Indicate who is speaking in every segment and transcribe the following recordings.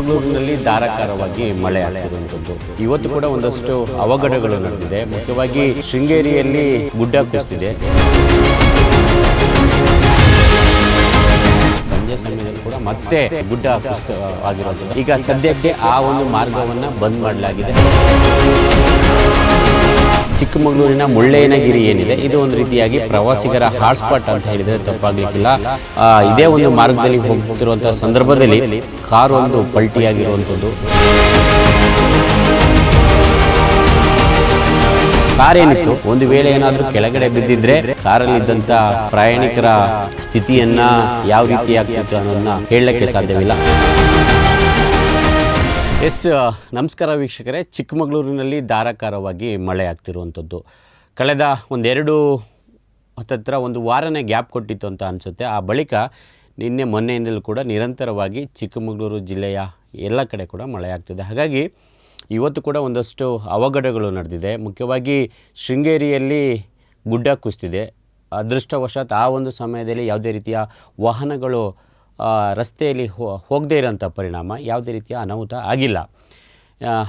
Speaker 1: ಚಿಕ್ಕಮಗಳೂರಿನಲ್ಲಿ ಧಾರಾಕಾರವಾಗಿ ಮಳೆ ಆಗ್ತಿರುವಂಥದ್ದು. ಇವತ್ತು ಕೂಡ ಒಂದಷ್ಟು ಅವಘಡಗಳು ನಡೆದಿದೆ. ಮುಖ್ಯವಾಗಿ ಶೃಂಗೇರಿಯಲ್ಲಿ ಗುಡ್ಡ ಕುಸಿದಿದೆ. ಸಂಜೆ ಸಮಯದಲ್ಲಿ ಕೂಡ ಮತ್ತೆ ಗುಡ್ಡ ಕುಸಿತ ಆಗಿರೋದು ಈಗ ಸದ್ಯಕ್ಕೆ ಆ ಒಂದು ಮಾರ್ಗವನ್ನ ಬಂದ್ ಮಾಡಲಾಗಿದೆ. ಚಿಕ್ಕಮಗಳೂರಿನ ಮುಳ್ಳಯ್ಯನಗಿರಿ ಏನಿದೆ, ಇದು ಒಂದು ರೀತಿಯಾಗಿ ಪ್ರವಾಸಿಗರ ಹಾಟ್ಸ್ಪಾಟ್ ಅಂತ ಹೇಳಿದರೆ ತಪ್ಪಾಗಲಿಕ್ಕಿಲ್ಲ. ಇದೇ ಒಂದು ಮಾರ್ಗದಲ್ಲಿ ಹೋಗ್ತಿರುವಂಥ ಸಂದರ್ಭದಲ್ಲಿ ಕಾರ್ ಒಂದು ಪಲ್ಟಿಯಾಗಿರುವಂಥದ್ದು. ಕಾರ್ ಏನಿತ್ತು, ಒಂದು ವೇಳೆ ಏನಾದರೂ ಕೆಳಗಡೆ ಬಿದ್ದಿದ್ರೆ ಕಾರಲ್ಲಿದ್ದಂತ ಪ್ರಯಾಣಿಕರ ಸ್ಥಿತಿಯನ್ನ ಯಾವ ರೀತಿ ಆಗ್ತಿತ್ತು ಅನ್ನೋದನ್ನ ಹೇಳಕ್ಕೆ ಸಾಧ್ಯವಿಲ್ಲ. ಎಸ್ ನಮಸ್ಕಾರ ವೀಕ್ಷಕರೇ. ಚಿಕ್ಕಮಗಳೂರಿನಲ್ಲಿ ಧಾರಾಕಾರವಾಗಿ ಮಳೆ ಆಗ್ತಿರುವಂಥದ್ದು ಕಳೆದ ಒಂದೆರಡು ಹತ್ತತ್ರ ಒಂದು ವಾರನೇ ಗ್ಯಾಪ್ ಕೊಟ್ಟಿತ್ತು ಅಂತ ಅನಿಸುತ್ತೆ. ಆ ಬಳಿಕ ನಿನ್ನೆ ಮೊನ್ನೆಯಿಂದಲೂ ಕೂಡ ನಿರಂತರವಾಗಿ ಚಿಕ್ಕಮಗಳೂರು ಜಿಲ್ಲೆಯ ಎಲ್ಲ ಕಡೆ ಕೂಡ ಮಳೆ ಆಗ್ತಿದೆ ಹಾಗಾಗಿ ಇವತ್ತು ಕೂಡ ಒಂದಷ್ಟು ಅವಘಡಗಳು ನಡೆದಿದೆ. ಮುಖ್ಯವಾಗಿ ಶೃಂಗೇರಿಯಲ್ಲಿ ಗುಡ್ಡ ಕುಸಿದಿದೆ. ಅದೃಷ್ಟವಶಾತ್ ಆ ಒಂದು ಸಮಯದಲ್ಲಿ ಯಾವುದೇ ರೀತಿಯ ವಾಹನಗಳು ರಸ್ತೆಯಲ್ಲಿ ಹೋಗದೇ ಇರೋಂಥ ಪರಿಣಾಮ ಯಾವುದೇ ರೀತಿಯ ಅನಾಹುತ ಆಗಿಲ್ಲ.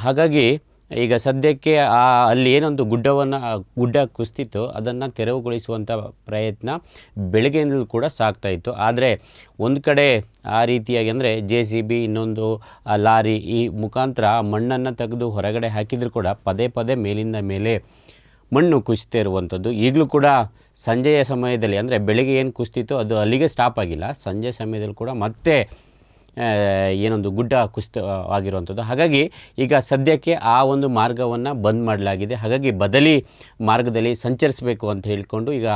Speaker 1: ಹಾಗಾಗಿ ಈಗ ಸದ್ಯಕ್ಕೆ ಆ, ಅಲ್ಲಿ ಏನೊಂದು ಗುಡ್ಡವನ್ನು ಗುಡ್ಡ ಕುಸ್ತಿತ್ತು, ಅದನ್ನು ತೆರವುಗೊಳಿಸುವಂಥ ಪ್ರಯತ್ನ ಬೆಳಗ್ಗೆಯಿಂದಲೂ ಕೂಡ ಸಾಗ್ತಾ ಇತ್ತು. ಆದರೆ ಒಂದು ಕಡೆ ಆ ರೀತಿಯಾಗಿ ಅಂದರೆ ಜೆ ಸಿ ಬಿ, ಇನ್ನೊಂದು ಲಾರಿ ಈ ಮುಖಾಂತರ ಮಣ್ಣನ್ನು ತೆಗೆದು ಹೊರಗಡೆ ಹಾಕಿದರೂ ಕೂಡ ಪದೇ ಪದೇ ಮೇಲಿಂದ ಮೇಲೆ ಮಣ್ಣು ಕುಸಿತಾ ಇರುವಂಥದ್ದು. ಈಗಲೂ ಕೂಡ ಸಂಜೆಯ ಸಮಯದಲ್ಲಿ ಅಂದರೆ ಬೆಳಿಗ್ಗೆ ಏನು ಕುಸ್ತಿತ್ತು ಅದು ಅಲ್ಲಿಗೆ ಸ್ಟಾಪ್ ಆಗಿಲ್ಲ. ಸಂಜೆ ಸಮಯದಲ್ಲಿ ಕೂಡ ಮತ್ತೆ ಏನೊಂದು ಗುಡ್ಡ ಕುಸಿತ ಆಗಿರುವಂಥದ್ದು. ಹಾಗಾಗಿ ಈಗ ಸದ್ಯಕ್ಕೆ ಆ ಒಂದು ಮಾರ್ಗವನ್ನು ಬಂದ್ ಮಾಡಲಾಗಿದೆ. ಹಾಗಾಗಿ ಬದಲಿ ಮಾರ್ಗದಲ್ಲಿ ಸಂಚರಿಸಬೇಕು ಅಂತ ಹೇಳಿಕೊಂಡು ಈಗ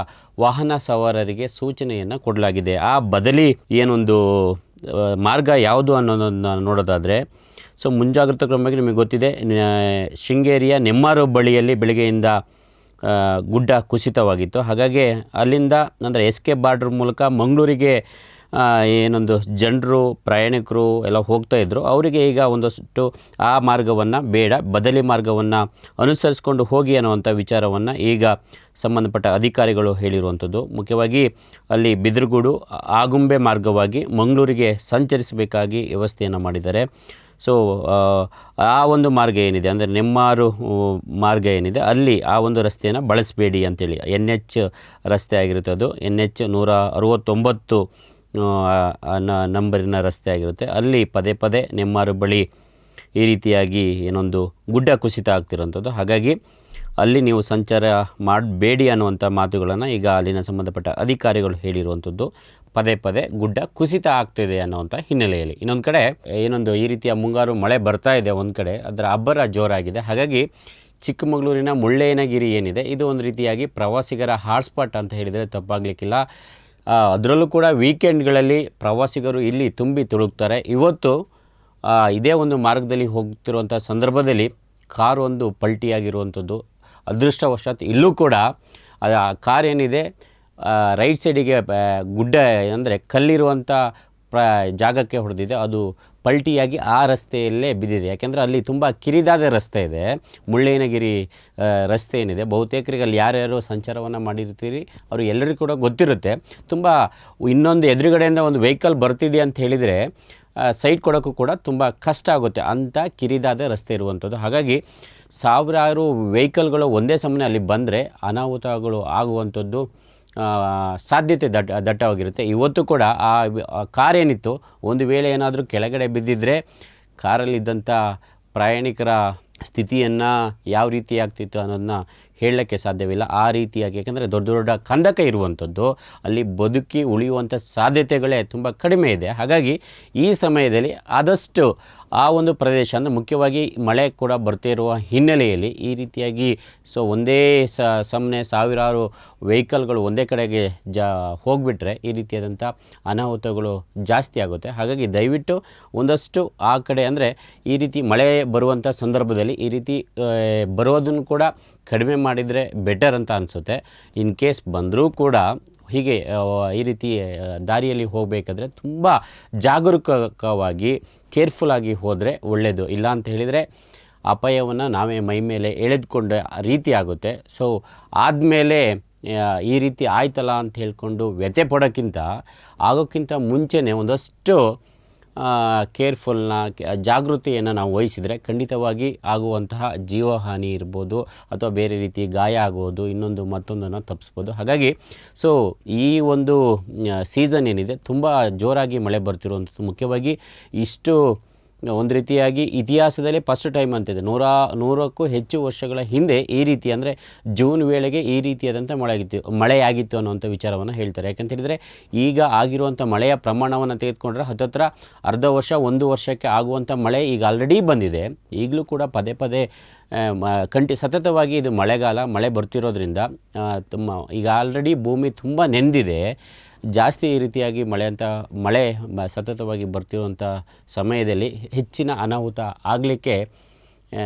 Speaker 1: ವಾಹನ ಸವಾರರಿಗೆ ಸೂಚನೆಯನ್ನು ಕೊಡಲಾಗಿದೆ. ಆ ಬದಲಿ ಏನೊಂದು ಮಾರ್ಗ ಯಾವುದು ಅನ್ನೋದನ್ನು ನೋಡೋದಾದರೆ, ಸೊ ಮುಂಜಾಗ್ರತಾ ಕ್ರಮವಾಗಿ ನಿಮಗೆ ಗೊತ್ತಿದೆ ಶೃಂಗೇರಿಯ ನೆಮ್ಮಾರು ಬಳಿಯಲ್ಲಿ ಬೆಳಗ್ಗೆಯಿಂದ ಗುಡ್ಡ ಕುಸಿತವಾಗಿತ್ತು. ಹಾಗಾಗಿ ಅಲ್ಲಿಂದ ಅಂದರೆ ಎಸ್ ಕೆ ಬಾರ್ಡ್ರ್ ಮೂಲಕ ಮಂಗಳೂರಿಗೆ ಏನೊಂದು ಜನರು, ಪ್ರಯಾಣಿಕರು ಎಲ್ಲ ಹೋಗ್ತಾ ಇದ್ದರು ಅವರಿಗೆ ಈಗ ಒಂದಷ್ಟು ಆ ಮಾರ್ಗವನ್ನು ಬೇಡ, ಬದಲಿ ಮಾರ್ಗವನ್ನು ಅನುಸರಿಸ್ಕೊಂಡು ಹೋಗಿ ಅನ್ನುವಂಥ ವಿಚಾರವನ್ನು ಈಗ ಸಂಬಂಧಪಟ್ಟ ಅಧಿಕಾರಿಗಳು ಹೇಳಿರುವಂಥದ್ದು ಮುಖ್ಯವಾಗಿ ಅಲ್ಲಿ ಬಿದಿರುಗೂಡು, ಆಗುಂಬೆ ಮಾರ್ಗವಾಗಿ ಮಂಗಳೂರಿಗೆ ಸಂಚರಿಸಬೇಕಾಗಿ ವ್ಯವಸ್ಥೆಯನ್ನು ಮಾಡಿದ್ದಾರೆ. ಸೊ ಆ ಒಂದು ಮಾರ್ಗ ಏನಿದೆ? ಅಂದರೆ ನೆಮ್ಮಾರು ಮಾರ್ಗ ಏನಿದೆ? ಅಲ್ಲಿ ಆ ಒಂದು ರಸ್ತೆಯನ್ನು ಬಳಸಬೇಡಿ ಅಂತೇಳಿ. ಎನ್ ಎಚ್ ರಸ್ತೆ ಆಗಿರುತ್ತೆ ಅದು. ಎನ್ ಎಚ್ ನೂರ ಅರವತ್ತೊಂಬತ್ತು ನಂಬರಿನ ರಸ್ತೆ ಆಗಿರುತ್ತೆ. ಅಲ್ಲಿ ಪದೇ ಪದೇ ನೆಮ್ಮಾರು ಬಳಿ ಈ ರೀತಿಯಾಗಿ ಏನೊಂದು ಗುಡ್ಡ ಕುಸಿತ ಆಗ್ತಿರೋಂಥದ್ದು ಹಾಗಾಗಿ ಅಲ್ಲಿ ನೀವು ಸಂಚಾರ ಮಾಡಬೇಡಿ ಅನ್ನುವಂಥ ಮಾತುಗಳನ್ನು ಈಗ ಅಲ್ಲಿನ ಸಂಬಂಧಪಟ್ಟ ಅಧಿಕಾರಿಗಳು ಹೇಳಿರುವಂಥದ್ದು. ಪದೇ ಪದೇ ಗುಡ್ಡ ಕುಸಿತ ಆಗ್ತಿದೆ ಅನ್ನೋವಂಥ ಹಿನ್ನೆಲೆಯಲ್ಲಿ. ಇನ್ನೊಂದು ಕಡೆ ಏನೊಂದು ಈ ರೀತಿಯ ಮುಂಗಾರು ಮಳೆ ಬರ್ತಾ ಇದೆ ಒಂದು ಕಡೆ, ಅದರ ಅಬ್ಬರ ಜೋರಾಗಿದೆ. ಹಾಗಾಗಿ ಚಿಕ್ಕಮಗಳೂರಿನ ಮುಳ್ಳಯ್ಯನಗಿರಿ ಏನಿದೆ, ಇದು ಒಂದು ರೀತಿಯಾಗಿ ಪ್ರವಾಸಿಗರ ಹಾಟ್ಸ್ಪಾಟ್ ಅಂತ ಹೇಳಿದರೆ ತಪ್ಪಾಗಲಿಕ್ಕಿಲ್ಲ. ಅದರಲ್ಲೂ ಕೂಡ ವೀಕೆಂಡ್ಗಳಲ್ಲಿ ಪ್ರವಾಸಿಗರು ಇಲ್ಲಿ ತುಂಬಿ ತುಳುಕ್ತಾರೆ. ಇವತ್ತು ಇದೇ ಒಂದು ಮಾರ್ಗದಲ್ಲಿ ಹೋಗ್ತಿರುವಂಥ ಸಂದರ್ಭದಲ್ಲಿ ಕಾರ್ ಒಂದು ಪಲ್ಟಿಯಾಗಿರುವಂಥದ್ದು. ಅದೃಷ್ಟವಶಾತ್ ಇಲ್ಲೂ ಕೂಡ ಆ ಕಾರ್ ಏನಿದೆ ರೈಟ್ ಸೈಡಿಗೆ ಗುಡ್ಡ, ಅಂದರೆ ಕಲ್ಲಿರುವಂಥ ಪ್ರ ಜಾಗಕ್ಕೆ ಹೊಡೆದಿದೆ. ಅದು ಪಲ್ಟಿಯಾಗಿ ಆ ರಸ್ತೆಯಲ್ಲೇ ಬಿದ್ದಿದೆ. ಯಾಕೆಂದರೆ ಅಲ್ಲಿ ತುಂಬ ಕಿರಿದಾದ ರಸ್ತೆ ಇದೆ. ಮುಳ್ಳಯ್ಯನಗಿರಿ ರಸ್ತೆ ಏನಿದೆ? ಬಹುತೇಕರಿಗೆ ಅಲ್ಲಿ ಯಾರ್ಯಾರು ಸಂಚಾರವನ್ನು ಮಾಡಿರ್ತೀರಿ ಅವರು ಎಲ್ಲರಿಗೂ ಕೂಡ ಗೊತ್ತಿರುತ್ತೆ. ತುಂಬ ಇನ್ನೊಂದು ಎದುರುಗಡೆಯಿಂದ ಒಂದು ವೆಹಿಕಲ್ ಬರ್ತಿದೆ ಅಂತ ಹೇಳಿದರೆ ಸೈಡ್ ಕೊಡೋಕ್ಕೂ ಕೂಡ ತುಂಬ ಕಷ್ಟ ಆಗುತ್ತೆ. ಅಂಥ ಕಿರಿದಾದ ರಸ್ತೆ ಇರುವಂಥದ್ದು. ಹಾಗಾಗಿ ಸಾವಿರಾರು ವೆಹಿಕಲ್ಗಳು ಒಂದೇ ಸಮನೆ ಅಲ್ಲಿ ಬಂದರೆ ಅನಾಹುತಗಳು ಆಗುವಂಥದ್ದು ಸಾಧ್ಯತೆ ದಟ್ಟ, ದಟ್ಟವಾಗಿರುತ್ತೆ. ಇವತ್ತು ಕೂಡ ಆ ಕಾರೇನಿತ್ತು ಒಂದು ವೇಳೆ ಏನಾದರೂ ಕೆಳಗಡೆ ಬಿದ್ದಿದ್ದರೆ ಕಾರಲ್ಲಿದ್ದಂಥ ಪ್ರಯಾಣಿಕರ ಸ್ಥಿತಿಯನ್ನು ಯಾವ ರೀತಿ ಆಗ್ತಿತ್ತು ಅನ್ನೋದನ್ನ ಹೇಳಲಿಕ್ಕೆ ಸಾಧ್ಯವಿಲ್ಲ. ಆ ರೀತಿಯಾಗಿ ಯಾಕೆಂದರೆ ದೊಡ್ಡ ದೊಡ್ಡ ಕಂದಕ ಇರುವಂಥದ್ದು ಅಲ್ಲಿ ಬದುಕಿ ಉಳಿಯುವಂಥ ಸಾಧ್ಯತೆಗಳೇ ತುಂಬ ಕಡಿಮೆ ಇದೆ. ಹಾಗಾಗಿ ಈ ಸಮಯದಲ್ಲಿ ಆದಷ್ಟು ಆ ಒಂದು ಪ್ರದೇಶ, ಅಂದರೆ ಮುಖ್ಯವಾಗಿ ಮಳೆ ಕೂಡ ಬರ್ತಾ ಇರುವ ಹಿನ್ನೆಲೆಯಲ್ಲಿ ಈ ರೀತಿಯಾಗಿ ಸೊ ಒಂದೇ ಸಮನೆ ಸಾವಿರಾರು ವೆಹಿಕಲ್ಗಳು ಒಂದೇ ಕಡೆಗೆ ಜಾ, ಹೋಗಿಬಿಟ್ರೆ ಈ ರೀತಿಯಾದಂಥ ಅನಾಹುತಗಳು ಜಾಸ್ತಿ ಆಗುತ್ತೆ. ಹಾಗಾಗಿ ದಯವಿಟ್ಟು ಒಂದಷ್ಟು ಆ ಕಡೆ ಅಂದರೆ ಈ ರೀತಿ ಮಳೆ ಬರುವಂಥ ಸಂದರ್ಭದಲ್ಲಿ ಈ ರೀತಿ ಬರೋದನ್ನು ಕೂಡ ಕಡಿಮೆ ಮಾಡಿದರೆ ಬೆಟರ್ ಅಂತ ಅನಿಸುತ್ತೆ. ಇನ್ ಕೇಸ್ ಬಂದರೂ ಕೂಡ ಹೀಗೆ ಈ ರೀತಿ ದಾರಿಯಲ್ಲಿ ಹೋಗಬೇಕಾದ್ರೆ ತುಂಬ ಜಾಗರೂಕವಾಗಿ ಕೇರ್ಫುಲ್ಲಾಗಿ ಹೋದರೆ ಒಳ್ಳೆಯದು ಇಲ್ಲ ಅಂತ ಹೇಳಿದರೆ ಅಪಾಯವನ್ನು ನಾವೇ ಮೈ ಮೇಲೆ ಎಳೆದುಕೊಂಡ ರೀತಿ ಆಗುತ್ತೆ. ಸೊ ಆದಮೇಲೆ ಈ ರೀತಿ ಆಯ್ತಲ್ಲ ಅಂತ ಹೇಳ್ಕೊಂಡು ವ್ಯಥೆ ಪಡೋಕ್ಕಿಂತ, ಆಗೋಕ್ಕಿಂತ ಮುಂಚೆನೇ ಒಂದಷ್ಟು ಕೇರ್ಫುಲ್ನ ಜಾಗೃತಿಯನ್ನು ನಾವು ವಹಿಸಿದರೆ ಖಂಡಿತವಾಗಿ ಆಗುವಂತಹ ಜೀವಹಾನಿ ಇರ್ಬೋದು ಅಥವಾ ಬೇರೆ ರೀತಿ ಗಾಯ ಆಗುವುದು ಇನ್ನೊಂದು ಮತ್ತೊಂದನ್ನು ತಪ್ಪಿಸ್ಬೋದು. ಹಾಗಾಗಿ ಸೊ ಈ ಒಂದು ಸೀಸನ್ ಏನಿದೆ, ತುಂಬ ಜೋರಾಗಿ ಮಳೆ ಬರ್ತಿರುವಂಥದ್ದು. ಮುಖ್ಯವಾಗಿ ಇಷ್ಟು ಒಂದು ರೀತಿಯಾಗಿ ಇತಿಹಾಸದಲ್ಲಿ ಫಸ್ಟ್ ಟೈಮ್ ಅಂತಿದೆ. ನೂರ, ನೂರಕ್ಕೂ ಹೆಚ್ಚು ವರ್ಷಗಳ ಹಿಂದೆ ಈ ರೀತಿ ಅಂದರೆ ಜೂನ್ ವೇಳೆಗೆ ಈ ರೀತಿಯಾದಂಥ ಮಳೆ ಆಗಿತ್ತು ಮಳೆಯಾಗಿತ್ತು ಅನ್ನುವಂಥ ವಿಚಾರವನ್ನು ಹೇಳ್ತಾರೆ. ಯಾಕಂತ ಹೇಳಿದರೆ ಈಗ ಆಗಿರುವಂಥ ಮಳೆಯ ಪ್ರಮಾಣವನ್ನು ತೆಗೆದುಕೊಂಡ್ರೆ ಹತ್ತತ್ರ ಅರ್ಧ ವರ್ಷ, ಒಂದು ವರ್ಷಕ್ಕೆ ಆಗುವಂಥ ಮಳೆ ಈಗ ಆಲ್ರೆಡಿ ಬಂದಿದೆ. ಈಗಲೂ ಕೂಡ ಪದೇ ಪದೇ ಕಂಟಿ, ಸತತವಾಗಿ ಇದು ಮಳೆಗಾಲ, ಮಳೆ ಬರ್ತಿರೋದ್ರಿಂದ ತುಂಬ, ಈಗ ಆಲ್ರೆಡಿ ಭೂಮಿ ತುಂಬ ನೆಂದಿದೆ. ಜಾಸ್ತಿ ಈ ರೀತಿಯಾಗಿ ಮಳೆ ಅಂತ, ಮಳೆ ಸತತವಾಗಿ ಬರ್ತಿರುವಂಥ ಸಮಯದಲ್ಲಿ ಹೆಚ್ಚಿನ ಅನಾಹುತ ಆಗಲಿಕ್ಕೆ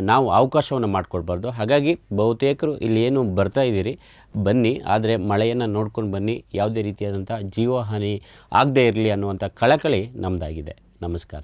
Speaker 1: ನಾವು ಅವಕಾಶವನ್ನು ಮಾಡಿಕೊಡ್ಬಾರ್ದು ಹಾಗಾಗಿ ಬಹುತೇಕರು ಇಲ್ಲಿ ಏನು ಬರ್ತಾ ಇದ್ದೀರಿ, ಬನ್ನಿ. ಆದರೆ ಮಳೆಯನ್ನು ನೋಡ್ಕೊಂಡು ಬನ್ನಿ. ಯಾವುದೇ ರೀತಿಯಾದಂಥ ಜೀವಹಾನಿ ಆಗದೇ ಇರಲಿ ಅನ್ನುವಂಥ ಕಳಕಳಿ ನಮ್ಮದಾಗಿದೆ ನಮಸ್ಕಾರ.